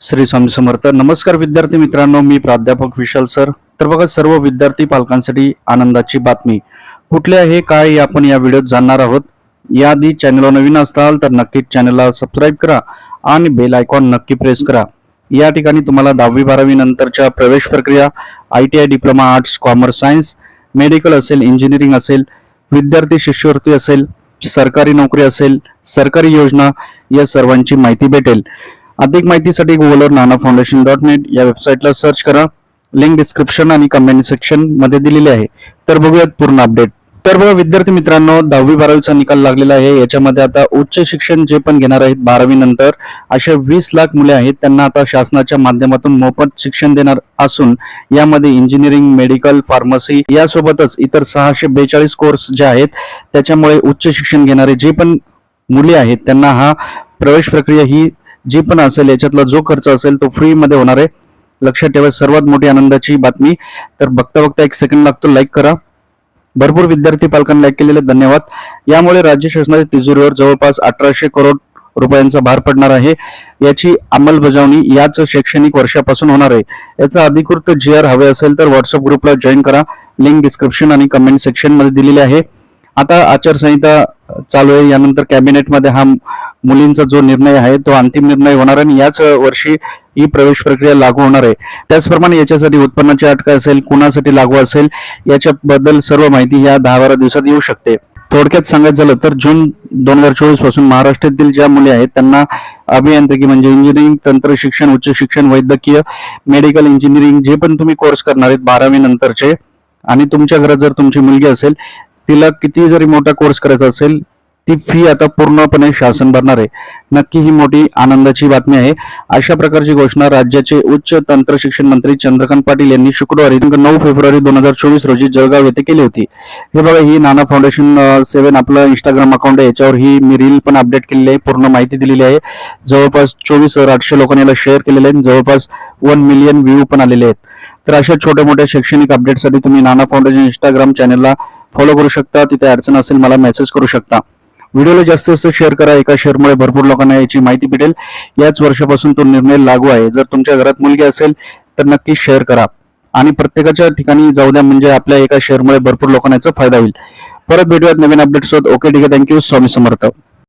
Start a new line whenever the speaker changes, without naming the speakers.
श्री स्वामी समर्थ. नमस्कार विद्यार्थी मित्रांनो मी प्राध्यापक विशाल सर. तर बघा सर्व विद्यार्थी पालकांसाठी आनंदाची बातमी. कुठले आहे काय हे आपण या व्हिडिओत जाणणार आहोत? याआधी चॅनलवर नवीन असाल तर नक्कीच चॅनलला सबस्क्राईब करा आणि बेल आयकॉन नक्की प्रेस करा. या ठिकाणी तुम्हाला दहावी बारावी नंतरच्या प्रवेश प्रक्रिया I T I diploma arts commerce science medical असेल इंजिनिअरिंग असेल विद्यार्थी शिष्यवृत्ती असेल सरकारी नोकरी असेल सरकारी योजना या सर्वांची माहिती भेटेल. अधिक माहितीसाठी गुगलवर नाना फाउंडेशन डॉट नेट या वेबसाईटला सर्च करा. लिंक डिस्क्रिप्शन आणि कमेंट सेक्शनमध्ये दिलेली आहे. तर बघूयात पूर्ण अपडेट तर बघा विद्यार्थी मित्रांनो दहावी बारावीचा निकाल लागलेला आहे. याच्यामध्ये आता उच्च शिक्षण जे पण घेणार आहेत बारावी नंतर अशा वीस लाख मुले आहेत. त्यांना आता शासनाच्या माध्यमातून मोफत शिक्षण देणार असून यामध्ये इंजिनिअरिंग मेडिकल फार्मसी यासोबतच इतर सहाशे बेचाळीस कोर्स जे आहेत त्याच्यामुळे उच्च शिक्षण घेणारे जे पण मुले आहेत त्यांना हा प्रवेश प्रक्रिया ही जी पण असेल याच्यातला जो खर्च असेल तो फ्रीमध्ये होणार आहे. लक्षात ठेवा सर्वात मोठी आनंदाची बातमी. तर बघता बघता एक सेकंड लागतो लाईक करा. भरपूर विद्यार्थी पालकांनी लाईक केलेले धन्यवाद. यामुळे राज्य शासनाच्या तिजोरीवर जवळपास अठराशे करोड रुपयांचा भार पडणार आहे. याची अंमलबजावणी याच शैक्षणिक वर्षापासून होणार आहे. याचा अधिकृत जी आर हवे असेल तर व्हॉट्सअप ग्रुपला जॉईन करा. लिंक डिस्क्रिप्शन आणि कमेंट सेक्शनमध्ये दिलेली आहे. आता आचारसंहिता चालू आहे. यानंतर कॅबिनेटमध्ये हा मुलींचा जो निर्णय आहे तो अंतिम निर्णय होणार आणि याच वर्षी ही प्रवेश प्रक्रिया लागू होणार आहे. त्याचप्रमाणे याच्यासाठी उत्पन्नाची अट काय असेल कुणासाठी लागू असेल याच्याबद्दल सर्व माहिती या दहा बारा दिवसात येऊ शकते. थोडक्यात सांगायचं झालं तर जून दोन हजार चोवीसपासून महाराष्ट्रातील ज्या मुले आहेत त्यांना अभियांत्रिकी म्हणजे इंजिनिअरिंग तंत्र शिक्षण उच्च शिक्षण वैद्यकीय मेडिकल इंजिनिअरिंग जे पण तुम्ही कोर्स करणार आहेत बारावी नंतरचे आणि तुमच्या घरात जर तुमची मुलगी असेल तिला किती जरी मोठा कोर्स करायचा असेल ती फी आता पूर्णपणे शासन भरणार आहे. नक्की ही मोठी आनंदाची बातमी आहे. अशा प्रकारची घोषणा राज्याचे उच्च तंत्र शिक्षण मंत्री चंद्रकांत पाटील यांनी शुक्रवारी नऊ फेब्रुवारी दोन हजार चोवीस रोजी जळगाव येथे केली होती. हे बघा ही नाना फाउंडेशन सेवन आपलं इंस्टाग्राम अकाउंट आहे. याच्यावर ही मी रील पण अपडेट केलेली आहे. पूर्ण माहिती दिलेली आहे. जवळपास चोवीस हजार आठशे लोकांनी याला शेअर केलेले आहे. आणि जवळपास वन मिलियन व्ह्यू पण आलेले आहेत. तर अशा छोट्या मोठ्या शैक्षणिक अपडेटसाठी तुम्ही नाना फाउंडेशन इंस्टाग्राम चॅनलला फॉलो करू शकता. तिथे अडचण असेल मला मेसेज करू शकता. व्हिडिओला जास्तीत जास्त शेअर करा. एका शेअरमुळे भरपूर लोकांना याची माहिती भेटेल. याच वर्षापासून तो निर्णय लागू आहे. जर तुमच्या घरात मुलगी असेल तर नक्की शेअर करा. आणि प्रत्येकाच्या ठिकाणी जाऊ द्या. म्हणजे आपल्या एका शेअरमुळे भरपूर लोकांना याचा फायदा होईल. परत भेटूयात नवीन अपडेट्स ओके ठीक आहे. Thank you Swami Samarth.